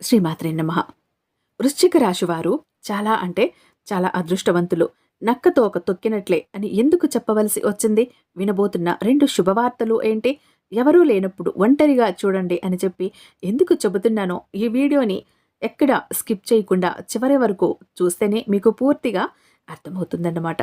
శ్రీమాత్రే నమ. వృశ్చిక రాశివారు చాలా అంటే చాలా అదృష్టవంతులు. నక్కతో ఒక తొక్కినట్లే అని ఎందుకు చెప్పవలసి వచ్చింది? వినబోతున్న రెండు శుభవార్తలు ఏంటి? ఎవరూ లేనప్పుడు ఒంటరిగా చూడండి అని చెప్పి ఎందుకు చెబుతున్నానో ఈ వీడియోని ఎక్కడ స్కిప్ చేయకుండా చివరి వరకు చూస్తేనే మీకు పూర్తిగా అర్థమవుతుందన్నమాట.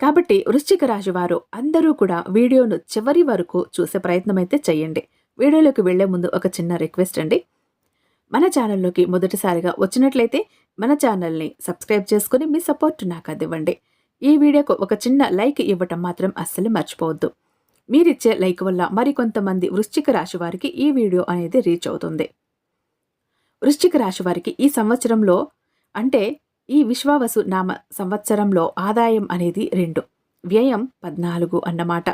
కాబట్టి వృశ్చిక రాశి వారు అందరూ కూడా వీడియోను చివరి వరకు చూసే ప్రయత్నం అయితే చేయండి. వీడియోలోకి వెళ్ళే ముందు ఒక చిన్న రిక్వెస్ట్ అండి. మన ఛానల్లోకి మొదటిసారిగా వచ్చినట్లయితే మన ఛానల్ని సబ్స్క్రైబ్ చేసుకుని మీ సపోర్ట్ నాకు అందివ్వండి. ఈ వీడియోకు ఒక చిన్న లైక్ ఇవ్వటం మాత్రం అస్సలు మర్చిపోవద్దు. మీరిచ్చే లైక్ వల్ల మరికొంతమంది వృశ్చిక రాశి వారికి ఈ వీడియో అనేది రీచ్ అవుతుంది. వృశ్చిక రాశి వారికి ఈ సంవత్సరంలో అంటే ఈ విశ్వావసు నామ సంవత్సరంలో ఆదాయం అనేది రెండు. వ్యయం పద్నాలుగు అన్నమాట.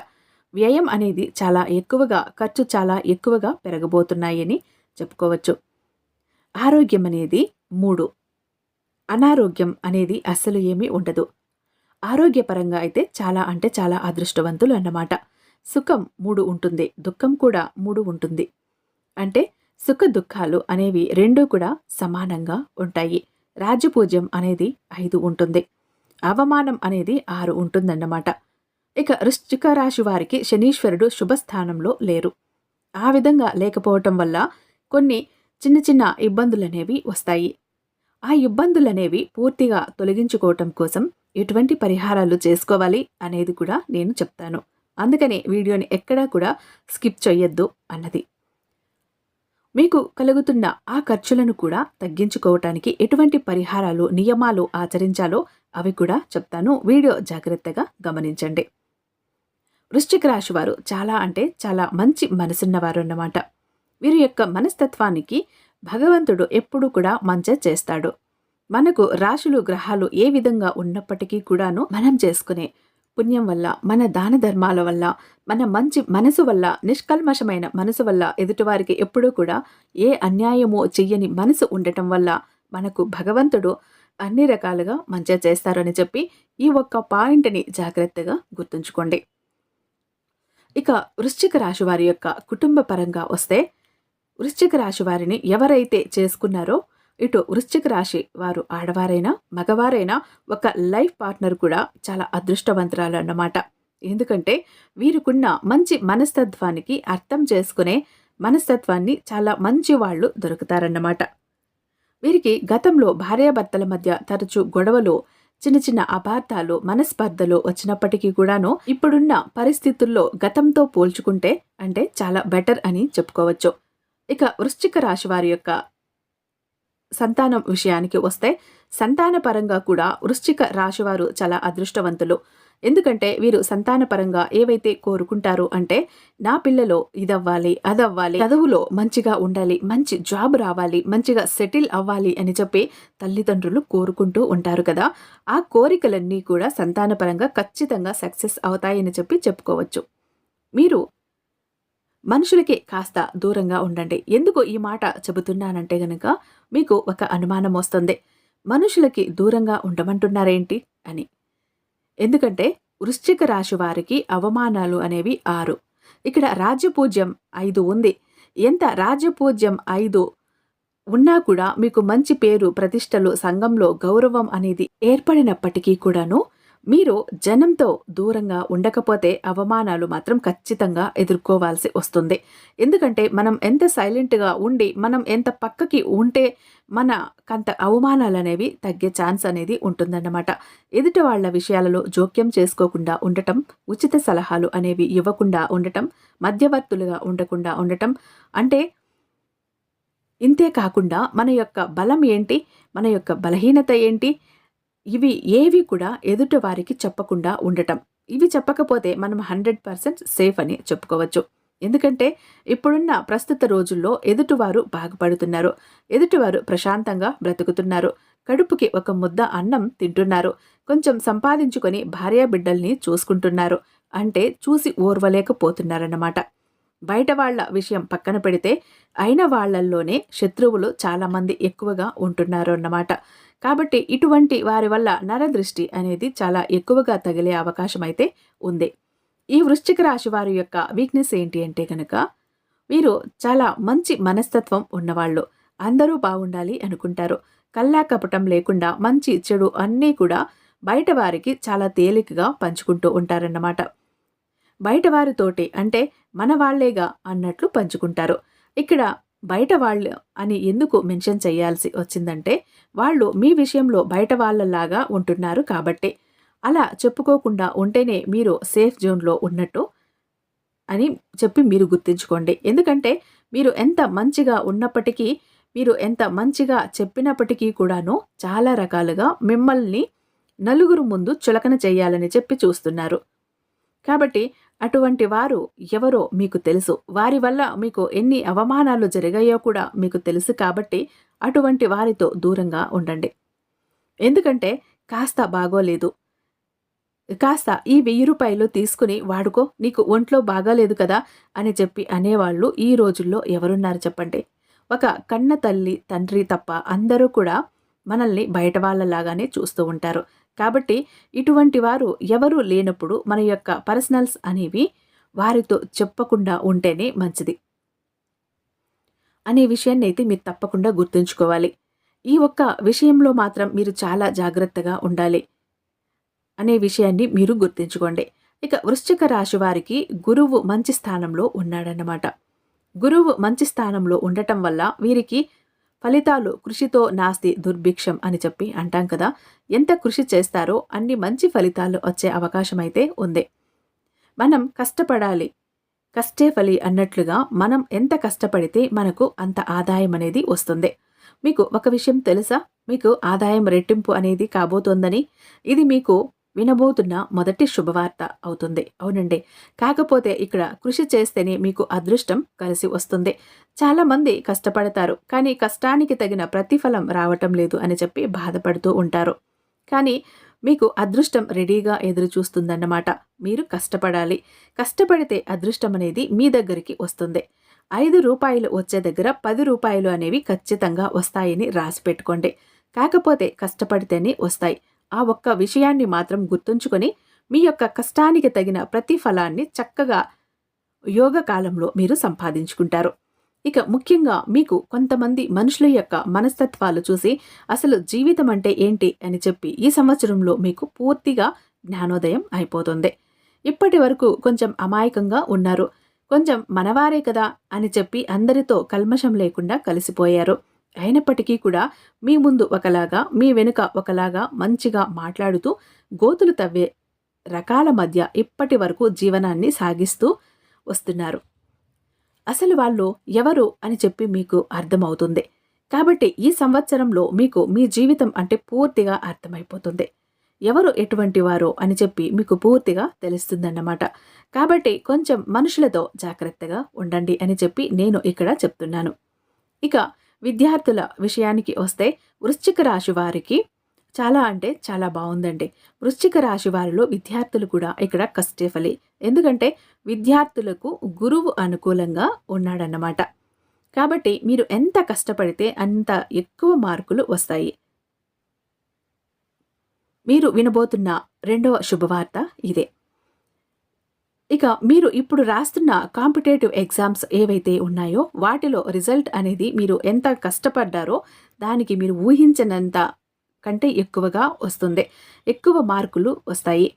వ్యయం అనేది చాలా ఎక్కువగా ఖర్చు చాలా ఎక్కువగా పెరగబోతున్నాయని చెప్పుకోవచ్చు. ఆరోగ్యం అనేది మూడు. అనారోగ్యం అనేది అస్సలు ఏమీ ఉండదు. ఆరోగ్యపరంగా అయితే చాలా అంటే చాలా అదృష్టవంతులు అన్నమాట సుఖం మూడు ఉంటుంది. దుఃఖం కూడా మూడు ఉంటుంది. అంటే సుఖ దుఃఖాలు అనేవి రెండూ కూడా సమానంగా ఉంటాయి. రాజపూజ్యం అనేది ఐదు ఉంటుంది. అవమానం అనేది ఆరు ఉంటుందన్నమాట. ఇక వృశ్చిక రాశి వారికి శనీశ్వరుడు శుభస్థానంలో లేరు. ఆ విధంగా లేకపోవటం వల్ల కొన్ని చిన్న చిన్న ఇబ్బందులనేవి వస్తాయి. ఆ ఇబ్బందులనేవి పూర్తిగా తొలగించుకోవటం కోసం ఎటువంటి పరిహారాలు చేసుకోవాలి అనేది కూడా నేను చెప్తాను. అందుకనే వీడియోని ఎక్కడా కూడా స్కిప్ చేయొద్దు అన్నది. మీకు కలుగుతున్న ఆ ఖర్చులను కూడా తగ్గించుకోవటానికి ఎటువంటి పరిహారాలు నియమాలు ఆచరించాలో అవి కూడా చెప్తాను. వీడియో జాగ్రత్తగా గమనించండి. వృశ్చిక రాశి వారు చాలా అంటే చాలా మంచి మనసున్నవారు అన్నమాట వీరి యొక్క మనస్తత్వానికి భగవంతుడు ఎప్పుడు కూడా మంచి చేస్తాడు. మనకు రాశులు గ్రహాలు ఏ విధంగా ఉన్నప్పటికీ కూడాను మనం చేసుకునే పుణ్యం వల్ల మన దాన ధర్మాల వల్ల మన మంచి మనసు వల్ల నిష్కల్మషమైన మనసు వల్ల ఎదుటివారికి ఎప్పుడూ కూడా ఏ అన్యాయమో చెయ్యని మనసు ఉండటం వల్ల మనకు భగవంతుడు అన్ని రకాలుగా మంచిగా చేస్తారని చెప్పి ఈ ఒక్క పాయింట్ని జాగ్రత్తగా గుర్తుంచుకోండి. ఇక వృశ్చిక రాశి వారి యొక్క కుటుంబ పరంగా వస్తే వృశ్చిక రాశి వారిని ఎవరైతే చేసుకున్నారో ఇటు వృశ్చిక రాశి వారు ఆడవారైనా మగవారైనా ఒక లైఫ్ పార్ట్నర్ కూడా చాలా అదృష్టవంతురాలు అన్నమాట. ఎందుకంటే వీరికున్న మంచి మనస్తత్వానికి అర్థం చేసుకునే మనస్తత్వాన్ని చాలా మంచి వాళ్ళు దొరుకుతారన్నమాట. వీరికి గతంలో భార్యాభర్తల మధ్య తరచు గొడవలు చిన్న చిన్న అపార్థాలు మనస్పర్ధలు వచ్చినప్పటికీ కూడాను ఇప్పుడున్న పరిస్థితుల్లో గతంతో పోల్చుకుంటే అంటే చాలా బెటర్ అని చెప్పుకోవచ్చు. ఇక వృశ్చిక రాశి వారి యొక్క సంతానం విషయానికి వస్తే సంతానపరంగా కూడా వృశ్చిక రాశివారు చాలా అదృష్టవంతులు. ఎందుకంటే వీరు సంతానపరంగా ఏవైతే కోరుకుంటారో అంటే నా పిల్లలో ఇదవ్వాలి అదవ్వాలి చదువులో మంచిగా ఉండాలి మంచి జాబ్ రావాలి మంచిగా సెటిల్ అవ్వాలి అని చెప్పి తల్లిదండ్రులు కోరుకుంటూ ఉంటారు కదా. ఆ కోరికలన్నీ కూడా సంతానపరంగా ఖచ్చితంగా సక్సెస్ అవుతాయని చెప్పి చెప్పుకోవచ్చు. మీరు మనుషులకి కాస్త దూరంగా ఉండండి. ఎందుకు ఈ మాట చెబుతున్నానంటే గనక మీకు ఒక అనుమానం వస్తుంది. మనుషులకి దూరంగా ఉండమంటున్నారేంటి అని. ఎందుకంటే వృశ్చిక రాశి వారికి అవమానాలు అనేవి ఆరు. ఇక్కడ రాజ్యపూజ్యం ఐదు ఉంది. ఎంత రాజ్యపూజ్యం ఐదు ఉన్నా కూడా మీకు మంచి పేరు ప్రతిష్టలు సంఘంలో గౌరవం అనేది ఏర్పడినప్పటికీ కూడాను మీరు జనంతో దూరంగా ఉండకపోతే అవమానాలు మాత్రం ఖచ్చితంగా ఎదుర్కోవాల్సి వస్తుంది. ఎందుకంటే మనం ఎంత సైలెంట్గా ఉండి మనం ఎంత పక్కకి ఉంటే మన కంత అవమానాలు అనేవి తగ్గే ఛాన్స్ అనేది ఉంటుందన్నమాట. ఎదుటి వాళ్ళ విషయాలలో జోక్యం చేసుకోకుండా ఉండటం ఉచిత సలహాలు అనేవి ఇవ్వకుండా ఉండటం మధ్యవర్తులుగా ఉండకుండా ఉండటం అంటే ఇంతే కాకుండా మన యొక్క బలం ఏంటి మన యొక్క బలహీనత ఏంటి ఇవి ఏవి కూడా ఎదుటి వారికి చెప్పకుండా ఉండటం. ఇవి చెప్పకపోతే మనం హండ్రెడ్ పర్సెంట్ సేఫ్ అని చెప్పుకోవచ్చు. ఎందుకంటే ఇప్పుడున్న ప్రస్తుత రోజుల్లో ఎదుటివారు బాగుపడుతున్నారు. ఎదుటివారు ప్రశాంతంగా బ్రతుకుతున్నారు. కడుపుకి ఒక ముద్ద అన్నం తింటున్నారు. కొంచెం సంపాదించుకొని భార్యా బిడ్డల్ని చూసుకుంటున్నారు. అంటే చూసి ఓర్వలేకపోతున్నారన్నమాట. బయట వాళ్ళ విషయం పక్కన పెడితే అయిన వాళ్ళల్లోనే శత్రువులు చాలామంది ఎక్కువగా ఉంటున్నారు అన్నమాట కాబట్టి ఇటువంటి వారి వల్ల నరదృష్టి అనేది చాలా ఎక్కువగా తగిలే అవకాశం అయితే ఉంది. ఈ వృశ్చిక రాశి వారి యొక్క వీక్నెస్ ఏంటి అంటే కనుక వీరు చాలా మంచి మనస్తత్వం ఉన్నవాళ్ళు. అందరూ బాగుండాలి అనుకుంటారు. కల్లా కపటం లేకుండా మంచి చెడు అన్నీ కూడా బయట వారికి చాలా తేలికగా పంచుకుంటూ ఉంటారన్నమాట. బయట వారితోటి అంటే మన వాళ్ళేగా అన్నట్లు పంచుకుంటారు. ఇక్కడ బయట వాళ్ళు అని ఎందుకు మెన్షన్ చేయాల్సి వచ్చిందంటే వాళ్ళు మీ విషయంలో బయట వాళ్ళలాగా ఉంటున్నారు కాబట్టి. అలా చెప్పుకోకుండా ఉంటేనే మీరు సేఫ్ జోన్లో ఉన్నట్టు అని చెప్పి మీరు గుర్తుంచుకోండి. ఎందుకంటే మీరు ఎంత మంచిగా ఉన్నప్పటికీ మీరు ఎంత మంచిగా చెప్పినప్పటికీ కూడాను చాలా రకాలుగా మిమ్మల్ని నలుగురు ముందు చులకన చేయాలని చెప్పి చూస్తున్నారు. కాబట్టి అటువంటి వారు ఎవరో మీకు తెలుసు. వారి వల్ల మీకు ఎన్ని అవమానాలు జరిగాయో కూడా మీకు తెలుసు కాబట్టి అటువంటి వారితో దూరంగా ఉండండి. ఎందుకంటే కాస్త బాగోలేదు. కాస్త ఈ వెయ్యి రూపాయలు తీసుకుని వాడుకో నీకు ఒంట్లో బాగాలేదు కదా అని చెప్పి అనేవాళ్ళు ఈ రోజుల్లో ఎవరున్నారు చెప్పండి. ఒక కన్న తల్లి తండ్రి తప్ప అందరూ కూడా మనల్ని బయట వాళ్ళలాగానే చూస్తూ ఉంటారు. కాబట్టి ఇటువంటి వారు ఎవరూ లేనప్పుడు మన యొక్క పర్సనల్స్ అనేవి వారితో చెప్పకుండా ఉంటేనే మంచిది. అనే విషయాన్ని అయితే మీరు తప్పకుండా గుర్తుంచుకోవాలి. ఈ ఒక్క విషయంలో మాత్రం మీరు చాలా జాగ్రత్తగా ఉండాలి అనే విషయాన్ని మీరు గుర్తుంచుకోండి. ఇక వృశ్చిక రాశి వారికి గురువు మంచి స్థానంలో ఉన్నాడన్నమాట. గురువు మంచి స్థానంలో ఉండటం వల్ల వీరికి ఫలితాలు కృషితో నాస్తి దుర్భిక్షం అని చెప్పి అంటాం కదా. ఎంత కృషి చేస్తారో అన్ని మంచి ఫలితాలు వచ్చే అవకాశం అయితే ఉంది. మనం కష్టపడాలి. కష్టే ఫలి అన్నట్లుగా మనం ఎంత కష్టపడితే మనకు అంత ఆదాయం అనేది వస్తుంది. మీకు ఒక విషయం తెలుసా? మీకు ఆదాయం రెట్టింపు అనేది కాబోతోందని. ఇది మీకు వినబోతున్న మొదటి శుభవార్త అవుతుంది. అవునండి. కాకపోతే ఇక్కడ కృషి చేస్తేనే మీకు అదృష్టం కలిసి వస్తుంది. చాలామంది కష్టపడతారు. కానీ కష్టానికి తగిన ప్రతిఫలం రావటం లేదు అని చెప్పి బాధపడుతూ ఉంటారు. కానీ మీకు అదృష్టం రెడీగా ఎదురు చూస్తుందన్నమాట మీరు కష్టపడాలి. కష్టపడితే అదృష్టం అనేది మీ దగ్గరికి వస్తుంది. ఐదు రూపాయలు వచ్చే దగ్గర పది రూపాయలు అనేవి ఖచ్చితంగా వస్తాయని రాసి పెట్టుకోండి. కాకపోతే కష్టపడితేనే వస్తాయి. ఆ ఒక్క విషయాన్ని మాత్రం గుర్తుంచుకొని మీ యొక్క కష్టానికి తగిన ప్రతిఫలాన్ని చక్కగా యోగ కాలంలో మీరు సంపాదించుకుంటారు. ఇక ముఖ్యంగా మీకు కొంతమంది మనుషుల యొక్క మనస్తత్వాలు చూసి అసలు జీవితం అంటే ఏంటి అని చెప్పి ఈ సంవత్సరంలో మీకు పూర్తిగా జ్ఞానోదయం అయిపోతుంది. ఇప్పటి వరకు కొంచెం అమాయకంగా ఉన్నారు. కొంచెం మనవారే కదా అని చెప్పి అందరితో కల్మషం లేకుండా కలిసిపోయారు. అయినప్పటికీ కూడా మీ ముందు ఒకలాగా మీ వెనుక ఒకలాగా మంచిగా మాట్లాడుతూ గోతులు తవ్వే రకాల మధ్య ఇప్పటి వరకు జీవనాన్ని సాగిస్తూ వస్తున్నారు. అసలు వాళ్ళు ఎవరు అని చెప్పి మీకు అర్థమవుతుంది. కాబట్టి ఈ సంవత్సరంలో మీకు మీ జీవితం అంటే పూర్తిగా అర్థమైపోతుంది. ఎవరు ఎటువంటి వారో అని చెప్పి మీకు పూర్తిగా తెలుస్తుందన్నమాట. కాబట్టి కొంచెం మనుషులతో జాగ్రత్తగా ఉండండి అని చెప్పి నేను ఇక్కడ చెప్తున్నాను. ఇక విద్యార్థుల విషయానికి వస్తే వృశ్చిక రాశి వారికి చాలా అంటే చాలా బాగుందండి. వృశ్చిక రాశి వారిలో విద్యార్థులు కూడా ఇక్కడ కష్టఫలి. ఎందుకంటే విద్యార్థులకు గురువు అనుకూలంగా ఉన్నాడన్నమాట. కాబట్టి మీరు ఎంత కష్టపడితే అంత ఎక్కువ మార్కులు వస్తాయి. మీరు వినబోతున్న రెండవ శుభవార్త ఇదే. ఇక మీరు ఇప్పుడు రాస్తున్న కాంపిటేటివ్ ఎగ్జామ్స్ ఏవైతే ఉన్నాయో వాటిలో రిజల్ట్ అనేది మీరు ఎంత కష్టపడ్డారో దానికి మీరు ఊహించినంత కంటే ఎక్కువగా వస్తుంది. ఎక్కువ మార్కులు వస్తాయి.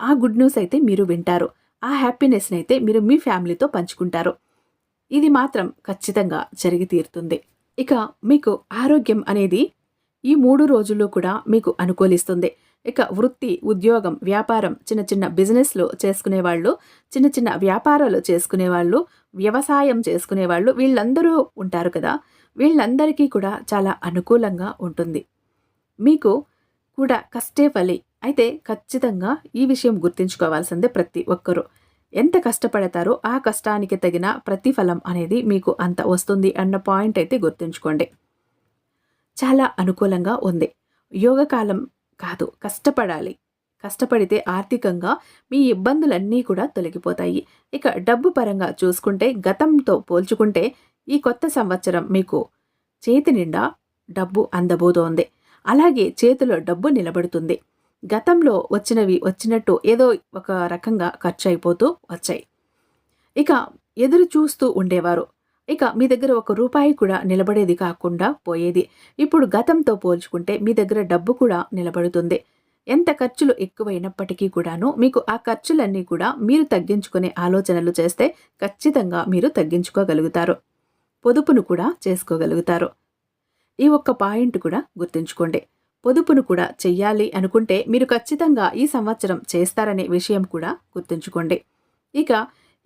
ఆ గుడ్ న్యూస్ అయితే మీరు వింటారు. ఆ హ్యాపీనెస్ని అయితే మీరు మీ ఫ్యామిలీతో పంచుకుంటారు. ఇది మాత్రం ఖచ్చితంగా జరిగి తీరుతుంది. ఇక మీకు ఆరోగ్యం అనేది ఈ మూడు రోజుల్లో కూడా మీకు అనుకూలిస్తుంది. ఇక వృత్తి ఉద్యోగం వ్యాపారం చిన్న చిన్న బిజినెస్లు చేసుకునేవాళ్ళు చిన్న చిన్న వ్యాపారాలు చేసుకునేవాళ్ళు వ్యవసాయం చేసుకునేవాళ్ళు వీళ్ళందరూ ఉంటారు కదా. వీళ్ళందరికీ కూడా చాలా అనుకూలంగా ఉంటుంది. మీకు కూడా కష్టే ఫలి. అయితే ఖచ్చితంగా ఈ విషయం గుర్తుంచుకోవాల్సిందే ప్రతి ఒక్కరూ. ఎంత కష్టపడతారో ఆ కష్టానికి తగిన ప్రతిఫలం అనేది మీకు అంత వస్తుంది అన్న పాయింట్ అయితే గుర్తుంచుకోండి. చాలా అనుకూలంగా ఉంది. యోగకాలం కాదు కష్టపడాలి. కష్టపడితే ఆర్థికంగా మీ ఇబ్బందులన్నీ కూడా తొలగిపోతాయి. ఇక డబ్బు పరంగా చూసుకుంటే గతంతో పోల్చుకుంటే ఈ కొత్త సంవత్సరం మీకు చేతి నిండా డబ్బు అందబోతోంది. అలాగే చేతిలో డబ్బు నిలబడుతుంది. గతంలో వచ్చినవి వచ్చినట్టు ఏదో ఒక రకంగా ఖర్చు అయిపోతూ వచ్చాయి. ఇక ఎదురు చూస్తూ ఉండేవారు. ఇక మీ దగ్గర ఒక రూపాయి కూడా నిలబడేది కాకుండా పోయేది. ఇప్పుడు గతంతో పోల్చుకుంటే మీ దగ్గర డబ్బు కూడా నిలబడుతుంది. ఎంత ఖర్చులు ఎక్కువైనప్పటికీ కూడాను మీకు ఆ ఖర్చులన్నీ కూడా మీరు తగ్గించుకునే ఆలోచనలు చేస్తే ఖచ్చితంగా మీరు తగ్గించుకోగలుగుతారు. పొదుపును కూడా చేసుకోగలుగుతారు. ఈ ఒక్క పాయింట్ కూడా గుర్తుంచుకోండి. పొదుపును కూడా చెయ్యాలి అనుకుంటే మీరు ఖచ్చితంగా ఈ సంవత్సరం చేస్తారనే విషయం కూడా గుర్తుంచుకోండి. ఇక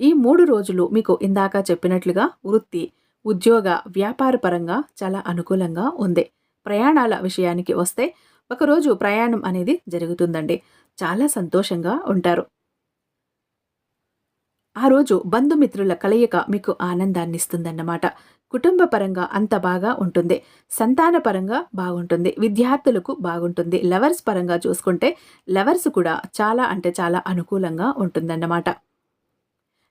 ఈ మూడు రోజులు మీకు ఇందాక చెప్పినట్లుగా వృత్తి ఉద్యోగ వ్యాపార పరంగా చాలా అనుకూలంగా ఉంది. ప్రయాణాల విషయానికి వస్తే ఒకరోజు ప్రయాణం అనేది జరుగుతుందండి. చాలా సంతోషంగా ఉంటారు. ఆ రోజు బంధుమిత్రుల కలయిక మీకు ఆనందాన్ని ఇస్తుందన్నమాట కుటుంబ పరంగా అంత బాగా ఉంటుంది. సంతాన పరంగా బాగుంటుంది. విద్యార్థులకు బాగుంటుంది. లవర్స్ పరంగా చూసుకుంటే లవర్స్ కూడా చాలా అంటే చాలా అనుకూలంగా ఉంటుందన్నమాట.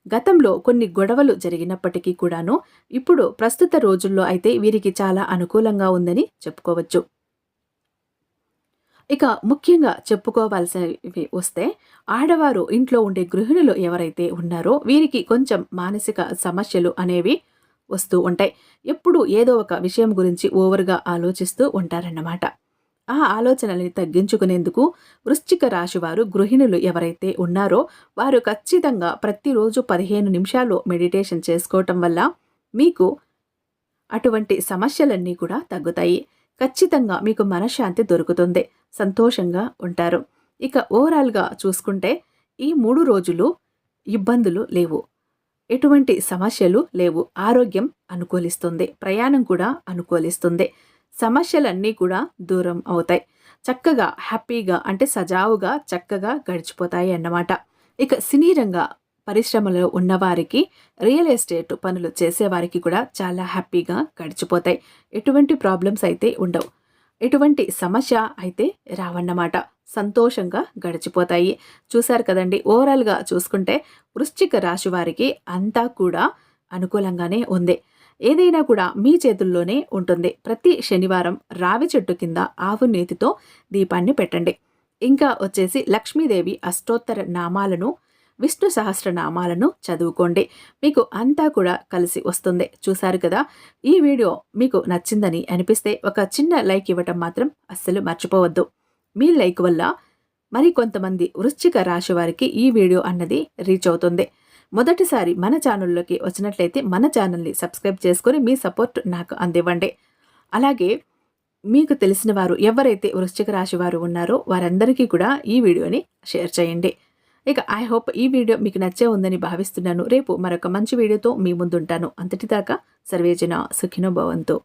గతంలో కొన్ని గొడవలు జరిగినప్పటికీ కూడాను ఇప్పుడు ప్రస్తుత రోజుల్లో అయితే వీరికి చాలా అనుకూలంగా ఉందని చెప్పుకోవచ్చు. ఇక ముఖ్యంగా చెప్పుకోవాల్సినవి వస్తే ఆడవారు ఇంట్లో ఉండే గృహిణులు ఎవరైతే ఉన్నారో వీరికి కొంచెం మానసిక సమస్యలు అనేవి వస్తూ ఉంటాయి. ఎప్పుడు ఏదో ఒక విషయం గురించి ఓవర్గా ఆలోచిస్తూ ఉంటారన్నమాట. ఆ ఆలోచనల్ని తగ్గించుకునేందుకు వృశ్చిక రాశి వారు గృహిణులు ఎవరైతే ఉన్నారో వారు ఖచ్చితంగా ప్రతిరోజు పదిహేను నిమిషాలు మెడిటేషన్ చేసుకోవటం వల్ల మీకు అటువంటి సమస్యలన్నీ కూడా తగ్గుతాయి. ఖచ్చితంగా మీకు మనశ్శాంతి దొరుకుతుంది. సంతోషంగా ఉంటారు. ఇక ఓవరాల్గా చూసుకుంటే ఈ మూడు రోజులు ఇబ్బందులు లేవు. ఎటువంటి సమస్యలు లేవు. ఆరోగ్యం అనుకూలిస్తుంది. ప్రయాణం కూడా అనుకూలిస్తుంది. సమస్యలన్నీ కూడా దూరం అవుతాయి. చక్కగా హ్యాపీగా అంటే సజావుగా చక్కగా గడిచిపోతాయి అన్నమాట. ఇక సినీ రంగ పరిశ్రమలో ఉన్నవారికి రియల్ ఎస్టేట్ పనులు చేసేవారికి కూడా చాలా హ్యాపీగా గడిచిపోతాయి. ఎటువంటి ప్రాబ్లమ్స్ అయితే ఉండవు. ఎటువంటి సమస్య అయితే రావన్నమాట. సంతోషంగా గడిచిపోతాయి. చూశారు కదండి ఓవరాల్గా చూసుకుంటే వృశ్చిక రాశి వారికి అంతా కూడా అనుకూలంగానే ఉంది. ఏదైనా కూడా మీ చేతుల్లోనే ఉంటుంది. ప్రతి శనివారం రావి చెట్టు కింద ఆవు నేతితో దీపాన్ని పెట్టండి. ఇంకా వచ్చేసి లక్ష్మీదేవి అష్టోత్తర నామాలను విష్ణు సహస్రనామాలను చదువుకోండి. మీకు అంతా కూడా కలిసి వస్తుంది. చూశారు కదా? ఈ వీడియో మీకు నచ్చిందని అనిపిస్తే ఒక చిన్న లైక్ ఇవ్వటం మాత్రం అస్సలు మర్చిపోవద్దు. మీ లైక్ వల్ల మరి కొంతమంది వృశ్చిక రాశి వారికి ఈ వీడియో అన్నది రీచ్ అవుతుంది. మొదటిసారి మన ఛానల్లోకి వచ్చినట్లయితే మన ఛానల్ని సబ్స్క్రైబ్ చేసుకొని మీ సపోర్ట్ నాకు అందివ్వండి. అలాగే మీకు తెలిసిన వారు ఎవరైతే వృశ్చిక రాశి వారు ఉన్నారో వారందరికీ కూడా ఈ వీడియోని షేర్ చేయండి. ఇక ఐ హోప్ ఈ వీడియో మీకు నచ్చే ఉందని భావిస్తున్నాను. రేపు మరొక మంచి వీడియోతో మీ ముందుంటాను. అంతటిదాకా సర్వేజన సుఖినో భవంతో.